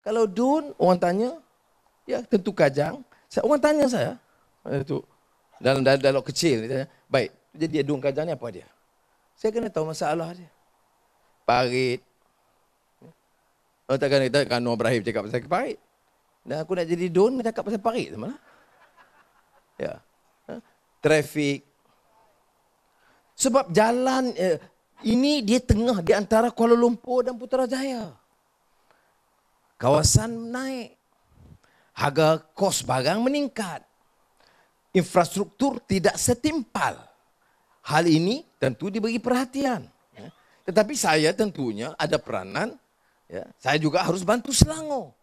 Kalau Dun, orang tanya, ya tentu kajang. Saya, orang tanya saya, itu dalam dialog kecil, dia tanya, baik, jadi dia Dun kajang ni apa dia? Saya kena tahu masalah dia. Parit. Oh, takkan kita kan Noah Ibrahim cakap pasal parit. Dan aku nak jadi Dun, cakap pasal parit sama lah. Ya. Ha? Trafik. Sebab jalan, eh, ini dia tengah di antara Kuala Lumpur dan Putrajaya kawasan naik. Harga kos barang meningkat. Infrastruktur tidak setimpal. Hal ini tentu diberi perhatian. Ya. Tetapi saya tentunya ada peranan. Ya. Saya juga harus bantu Selangor.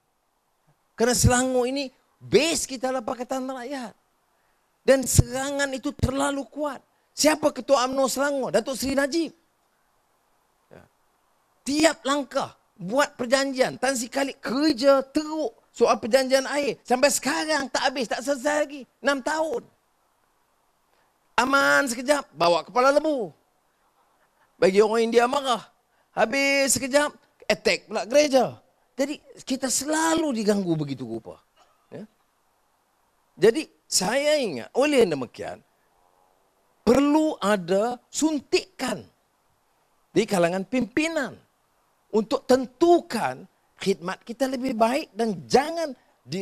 Karena Selangor ini base kita lah Pakatan Rakyat. Dan serangan itu terlalu kuat. Siapa Ketua UMNO Selangor? Datuk Seri Najib. Ya. Tiap langkah buat perjanjian. Tan sekali kerja teruk soal perjanjian air. Sampai sekarang tak habis, tak selesai lagi. Enam tahun. Aman sekejap, bawa kepala lembu. Bagi orang India marah. Habis sekejap, attack pula gereja. Jadi kita selalu diganggu begitu rupa. Ya? Jadi saya ingat oleh demikian, perlu ada suntikan di kalangan pimpinan untuk tentukan khidmat kita lebih baik dan jangan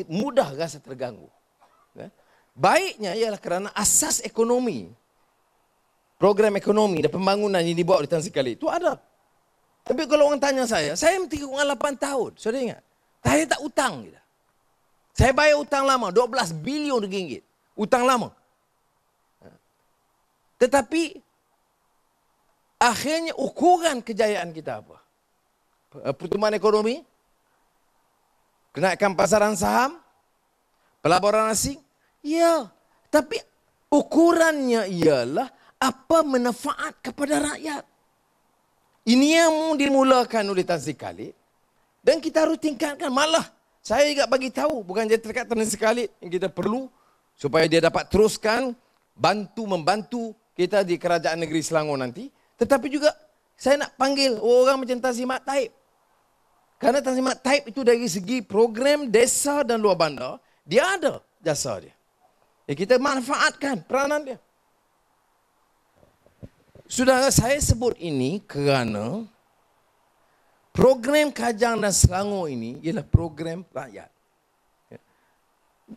mudah rasa terganggu. Ya. Baiknya ialah kerana asas ekonomi, program ekonomi dan pembangunan yang dibuat oleh Tan Sri itu ada. Tapi kalau orang tanya saya, saya mesti kurang 8 tahun. Sudah ingat? Saya tak utang. Gitu. Saya bayar utang lama, 12 bilion ringgit. Utang lama. Ya. Tetapi, akhirnya ukuran kejayaan kita apa? Eh, pertumbuhan ekonomi, kenaikan pasaran saham, pelaburan asing. Ya, tapi ukurannya ialah apa manfaat kepada rakyat. Ini yang dimulakan oleh Tan Sri Khalid. Dan kita harus tingkatkan. Malah saya juga bagi tahu, bukan jadi terdekat Tan Sri Khalid yang kita perlu supaya dia dapat teruskan bantu membantu kita di kerajaan negeri Selangor nanti. Tetapi juga saya nak panggil orang macam Tan Sri Mat Taib. Karena Tanzimat Taib itu dari segi program desa dan luar bandar, dia ada jasa dia. Ya, kita manfaatkan peranan dia. Saudara, saya sebut ini kerana program Kajang dan Selangor ini ialah program rakyat. Ya.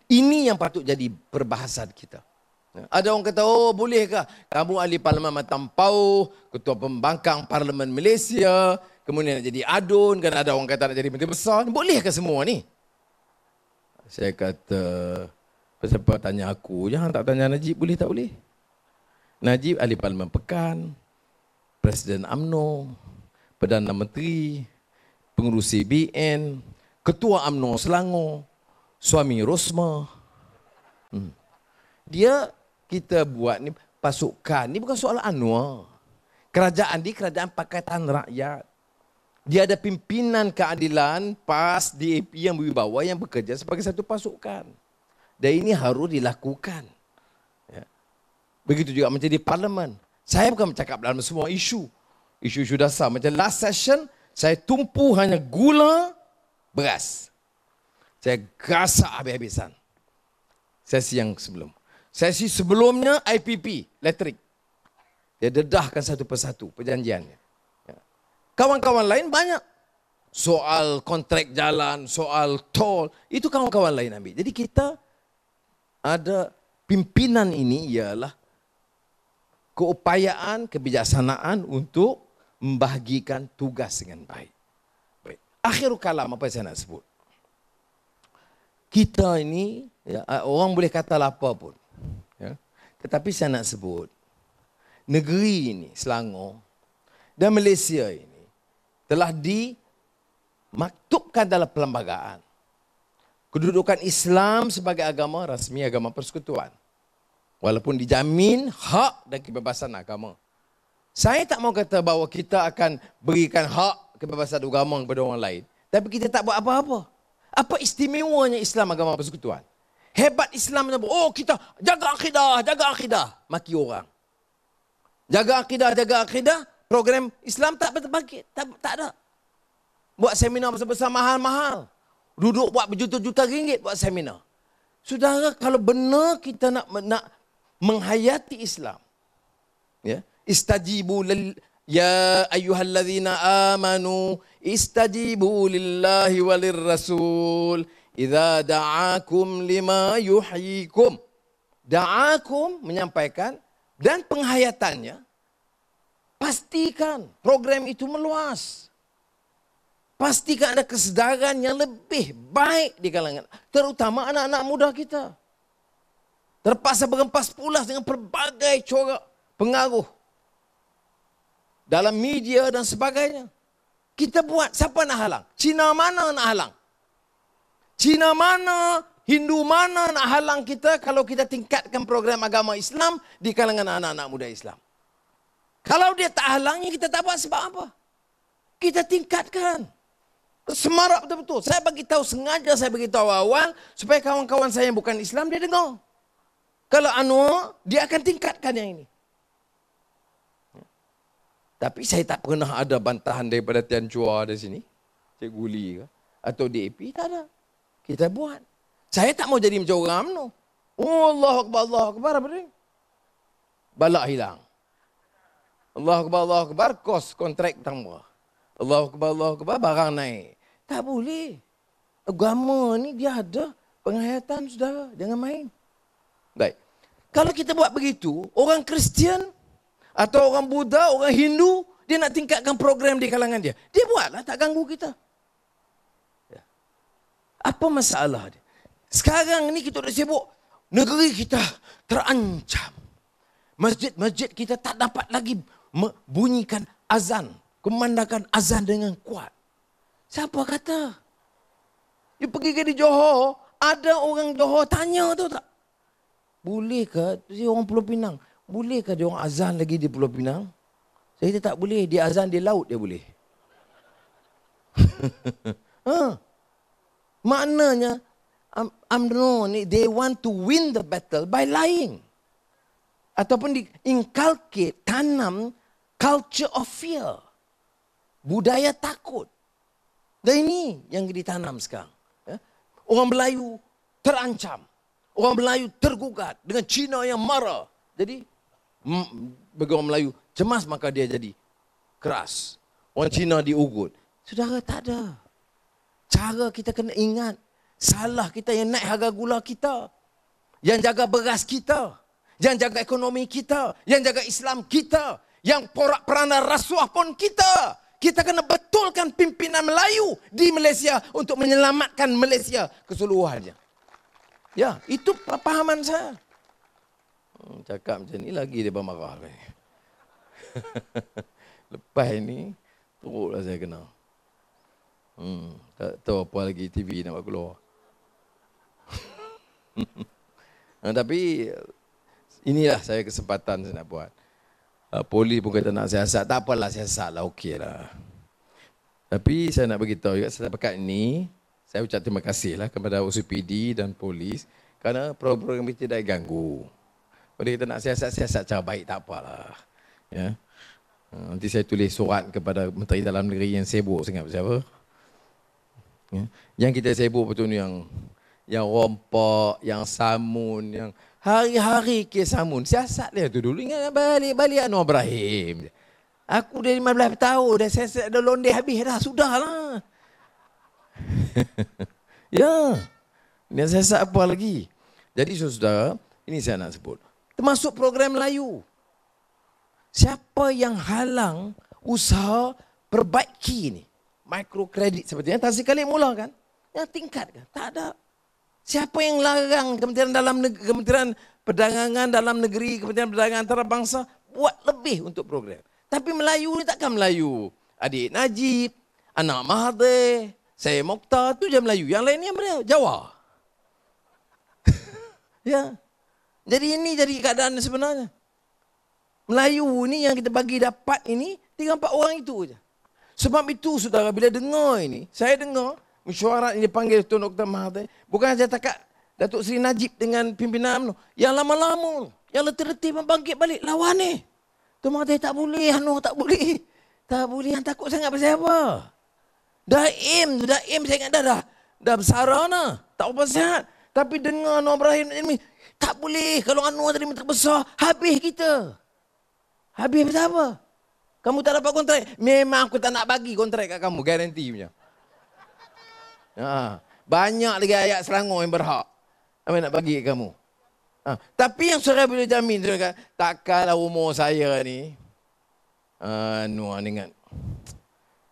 Ini yang patut jadi perbahasan kita. Ya. Ada orang kata, oh bolehkah kamu ahli parlimen Matampau, ketua pembangkang parlimen Malaysia, kemudian nak jadi adun, kan ada orang kata nak jadi menteri besar, boleh ke semua ni? Saya kata, siapa tanya aku, jangan tak tanya Najib, boleh tak boleh? Najib ahli parlimen Pekan, Presiden AMNO, Perdana Menteri, pengurusi BN, Ketua AMNO Selangor, suami Rosma. Hmm. Dia kita buat ni pasukan, ni bukan soal Anwar. Kerajaan di kerajaan Pakatan Rakyat dia ada pimpinan keadilan PAS DAP yang berwibawa yang bekerja sebagai satu pasukan. Dan ini harus dilakukan. Ya. Begitu juga macam di parlimen. Saya bukan bercakap dalam semua isu. Isu-isu dasar. Macam last session, saya tumpu hanya gula, beras. Saya gasak habis-habisan. Sesi yang sebelum. Sesi sebelumnya IPP, elektrik. Dia dedahkan satu persatu perjanjiannya. Kawan-kawan lain banyak. Soal kontrak jalan, soal tol, itu kawan-kawan lain ambil. Jadi kita ada pimpinan ini ialah keupayaan, kebijaksanaan untuk membahagikan tugas dengan baik. baik. Akhir kalam apa yang saya nak sebut. Kita ini, ya, orang boleh kata apa pun. Ya. Tetapi saya nak sebut, negeri ini, Selangor dan Malaysia ini, telah dimaktubkan dalam perlembagaan. Kedudukan Islam sebagai agama rasmi agama persekutuan. Walaupun dijamin hak dan kebebasan agama. Saya tak mau kata bahawa kita akan berikan hak kebebasan agama kepada orang lain. Tapi kita tak buat apa-apa. Apa istimewanya Islam agama persekutuan? Hebat Islam. Oh kita jaga akidah, jaga akidah. Maki orang. Jaga akidah, jaga akidah program Islam tak berbangkit. Tak, tak ada. Buat seminar besar-besar mahal-mahal. Duduk buat berjuta-juta ringgit buat seminar. Saudara, kalau benar kita nak nak menghayati Islam, ya, istajibu lil ya ayyuhalladzina amanu istajibu lillahi walir rasul idza da'akum lima yuhyikum. Da'akum menyampaikan dan penghayatannya pastikan program itu meluas. Pastikan ada kesedaran yang lebih baik di kalangan terutama anak-anak muda kita. Terpaksa berempas pulas dengan pelbagai corak pengaruh dalam media dan sebagainya. Kita buat, siapa nak halang? Cina mana nak halang? Cina mana, Hindu mana nak halang kita kalau kita tingkatkan program agama Islam di kalangan anak-anak muda Islam? Kalau dia tak halangi, kita tak buat sebab apa? Kita tingkatkan. Semarak betul-betul. Saya bagi tahu sengaja saya bagi tahu awal supaya kawan-kawan saya yang bukan Islam dia dengar. Kalau Anwar, dia akan tingkatkan yang ini. Tapi saya tak pernah ada bantahan daripada Tian Chua di sini. Cik Guli ke. Atau DAP, tak ada. Kita buat. Saya tak mau jadi macam orang UMNO. Oh Allah Akbar, Allah Akbar. Balak hilang. Allah Akbar, Allah Akbar. Kos kontrak tambah. Allah Akbar, Allah Akbar. Barang naik. Tak boleh. Agama ni dia ada penghayatan saudara. Jangan main. Baik. Kalau kita buat begitu, orang Kristian atau orang Buddha, orang Hindu, dia nak tingkatkan program di kalangan dia. Dia buatlah, tak ganggu kita. Ya. Apa masalah dia? Sekarang ni kita dah sibuk. Negeri kita terancam. Masjid-masjid kita tak dapat lagi bunyikan azan. Kemandakan azan dengan kuat. Siapa kata? You pergi ke di Johor, ada orang Johor tanya tu tak? Boleh ke, si orang Pulau Pinang, boleh ke dia orang azan lagi di Pulau Pinang? Saya kata tak boleh, dia azan di laut dia boleh. ha. Maknanya, UMNO ni, they want to win the battle by lying. Ataupun di inculcate, tanam culture of fear. Budaya takut. Dan ini yang ditanam sekarang. Ya. Orang Melayu terancam. Orang Melayu tergugat dengan Cina yang marah. Jadi, bagi orang Melayu cemas maka dia jadi keras. Orang Cina diugut. Saudara tak ada. Cara kita kena ingat. Salah kita yang naik harga gula kita. Yang jaga beras kita. Yang jaga ekonomi kita. Yang jaga Islam kita. Yang porak perana rasuah pun kita. Kita kena betulkan pimpinan Melayu di Malaysia untuk menyelamatkan Malaysia keseluruhannya. Ya, itu pahaman saya. Hmm, cakap macam ni lagi dia marah. Lepas ini, teruklah saya kena. Hmm, tak tahu apa lagi TV nak buat keluar. nah, tapi inilah saya kesempatan saya nak buat. Uh, poli pun kata nak siasat. Tak apalah siasat lah. Okey lah. Tapi saya nak beritahu juga setakat ini, saya ucap terima kasih lah kepada OCPD dan polis kerana program ini tidak ganggu. Kalau kita nak siasat-siasat cara baik tak apalah. Ya. Uh, nanti saya tulis surat kepada Menteri Dalam Negeri yang sibuk sangat siapa. Ya. Yang kita sibuk betul ni yang yang rompak, yang samun, yang Hari-hari ke samun. Siasat dia tu dulu. Ingat balik-balik Anwar Ibrahim. Aku dah 15 tahun. Dah siasat dah londe habis dah. Sudahlah. ya. Ini siasat apa lagi? Jadi saudara, ini saya nak sebut. Termasuk program Melayu. Siapa yang halang usaha perbaiki ni? Mikrokredit seperti yang tadi kali mula kan? Yang tingkat kan? Tak ada. Siapa yang larang Kementerian Dalam Negeri, Kementerian Perdagangan Dalam Negeri, Kementerian Perdagangan Antarabangsa buat lebih untuk program. Tapi Melayu ni takkan Melayu. Adik Najib, anak Mahathir, saya Mokhtar, tu je Melayu. Yang lain ni apa Jawa. ya. Jadi ini jadi keadaan sebenarnya. Melayu ni yang kita bagi dapat ini, tiga empat orang itu je. Sebab itu saudara, bila dengar ini, saya dengar, mesyuarat yang dipanggil Tun Dr. Mahathir, bukan saja takat Datuk Seri Najib dengan pimpinan UMNO. Yang lama-lama, yang letih-letih membangkit balik, lawan ni. Tun Mahathir tak boleh, Anu tak boleh. Tak boleh, yang takut sangat pasal apa? Daim tu, Daim saya ingat dah dah. Dah besar lah. Tak apa sihat. Tapi dengar Anwar Ibrahim ini. Tak boleh. Kalau Anwar tadi menteri besar, habis kita. Habis apa? Kamu tak dapat kontrak. Memang aku tak nak bagi kontrak kat kamu. Garanti punya. Ha. Banyak lagi ayat Selangor yang berhak. Apa nak bagi kamu. Ha. Tapi yang saya boleh jamin. Saudara, takkanlah umur saya ni. Anwar ni ingat.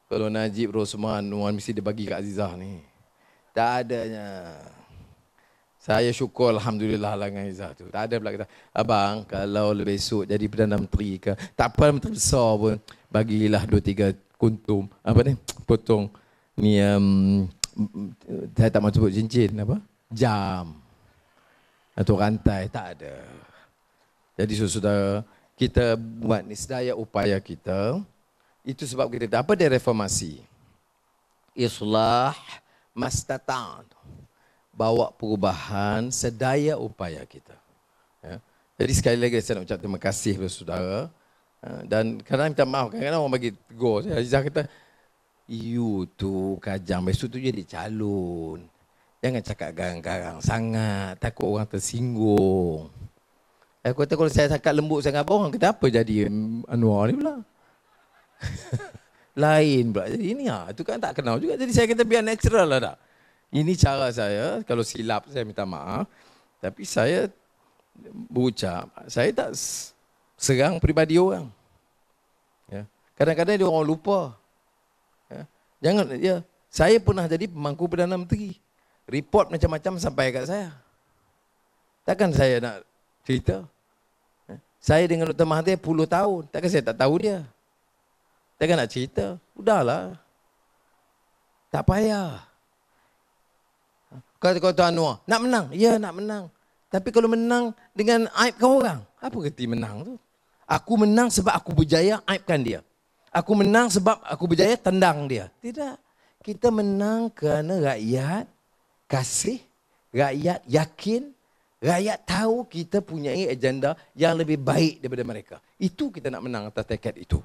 Kalau Najib Rosman, Anwar mesti dia bagi kat Azizah ni. Tak adanya. Saya syukur Alhamdulillah lah dengan Izzah tu. Tak ada pula kata, Abang, kalau besok jadi Perdana Menteri ke, tak apa Menteri besar pun, bagilah dua tiga kuntum, apa ni, potong ni, um, saya tak mahu sebut cincin, apa, jam, atau rantai, tak ada. Jadi saudara, kita buat ni sedaya upaya kita, itu sebab kita, apa dia reformasi? Islah mastata'at bawa perubahan sedaya upaya kita. Ya. Jadi sekali lagi saya nak ucap terima kasih kepada saudara. Ya. Dan kadang minta maaf, kadang-kadang orang bagi tegur. Saya kata, you tu kajang, besok tu jadi calon. Jangan cakap garang-garang sangat, takut orang tersinggung. Aku kata kalau saya cakap lembut sangat, orang kata apa jadi Anwar ni pula? Lain pula. Jadi ini ah, tu kan tak kenal juga. Jadi saya kata biar natural lah tak. Ini cara saya, kalau silap saya minta maaf. Tapi saya berucap, saya tak serang peribadi orang. Ya. Kadang-kadang dia orang lupa. Jangan, ya. Saya pernah jadi pemangku Perdana Menteri. Report macam-macam sampai kat saya. Takkan saya nak cerita. Ya. Saya dengan Dr. Mahathir puluh tahun. Takkan saya tak tahu dia. Takkan nak cerita. Udahlah. Tak payah. Kata kau Tuan Anwar, nak menang? Ya, nak menang. Tapi kalau menang dengan aibkan orang, apa kerti menang tu? Aku menang sebab aku berjaya aibkan dia. Aku menang sebab aku berjaya tendang dia. Tidak. Kita menang kerana rakyat kasih, rakyat yakin, rakyat tahu kita punya agenda yang lebih baik daripada mereka. Itu kita nak menang atas tekad itu.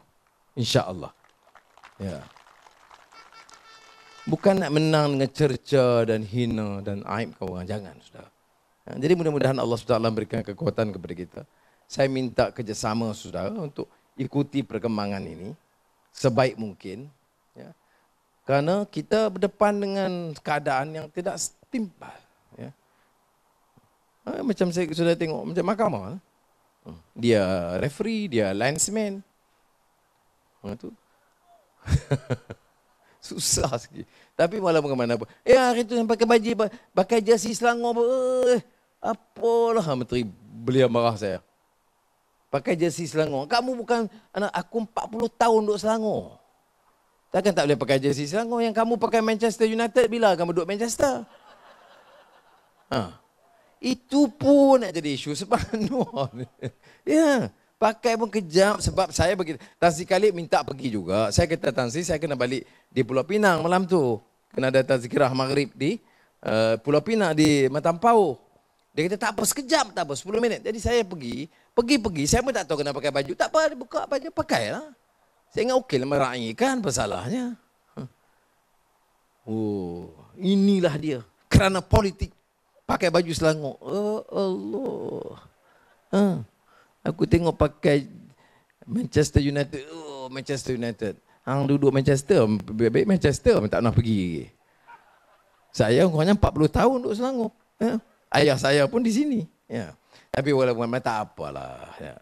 InsyaAllah. Ya. Bukan nak menang dengan cerca dan hina dan aib kau orang. Jangan, sudah. Ya, jadi mudah-mudahan Allah SWT berikan kekuatan kepada kita. Saya minta kerjasama, saudara, untuk ikuti perkembangan ini sebaik mungkin. Ya. Kerana kita berdepan dengan keadaan yang tidak setimpal. Ya. Ha, macam saya sudah tengok, macam mahkamah. Ha. Dia referee, dia linesman. Ha, Susah sikit. Tapi malah bagaimana pun. Eh hari tu yang pakai baju, pakai jersey Selangor pun. Eh, apalah menteri beliau marah saya. Pakai jersey Selangor. Kamu bukan anak aku 40 tahun duduk Selangor. Takkan tak boleh pakai jersey Selangor. Yang kamu pakai Manchester United bila kamu duduk Manchester? Ha. Itu pun nak jadi isu sebab Ya. Pakai pun kejap sebab saya bagi Tan Sri Khalid minta pergi juga. Saya kata Tan Sri, saya kena balik di Pulau Pinang malam tu. Kena ada tazkirah maghrib di uh, Pulau Pinang di Matampau. Dia kata tak apa sekejap tak apa 10 minit. Jadi saya pergi, pergi-pergi saya pun tak tahu kena pakai baju. Tak apa dia buka baju pakailah. Saya ingat okey lah meraih kan masalahnya. Oh, inilah dia. Kerana politik pakai baju Selangor. Oh Allah. Huh. Aku tengok pakai Manchester United. Oh, Manchester United. Hang duduk Manchester, baik-baik Manchester tak nak pergi. Saya umurnya 40 tahun duduk Selangor. Ya. Ayah saya pun di sini. Ya. Tapi walaupun tak apalah. Ya.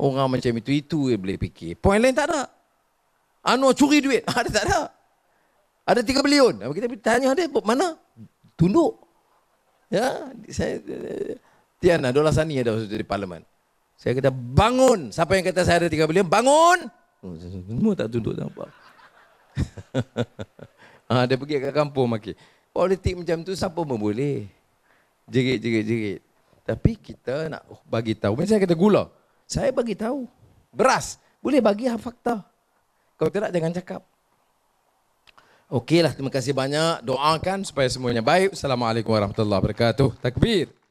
Orang macam itu, itu yang boleh fikir. Poin lain tak ada. Anu curi duit. Ada tak ada. Ada 3 bilion. Kita tanya dia, mana? Tunduk. Ya, saya Tiana Dola Sani ada di parlimen. Saya kata bangun. Siapa yang kata saya ada tiga bilion? Bangun. Oh, semua tak tunduk nampak. ha, dia pergi ke kampung maki. Politik macam tu siapa pun boleh. Jerit, jerit, jerit. Tapi kita nak bagi tahu. Macam saya kata gula. Saya bagi tahu. Beras. Boleh bagi fakta. Kalau tidak jangan cakap. Okeylah, terima kasih banyak. Doakan supaya semuanya baik. Assalamualaikum warahmatullahi wabarakatuh. Takbir.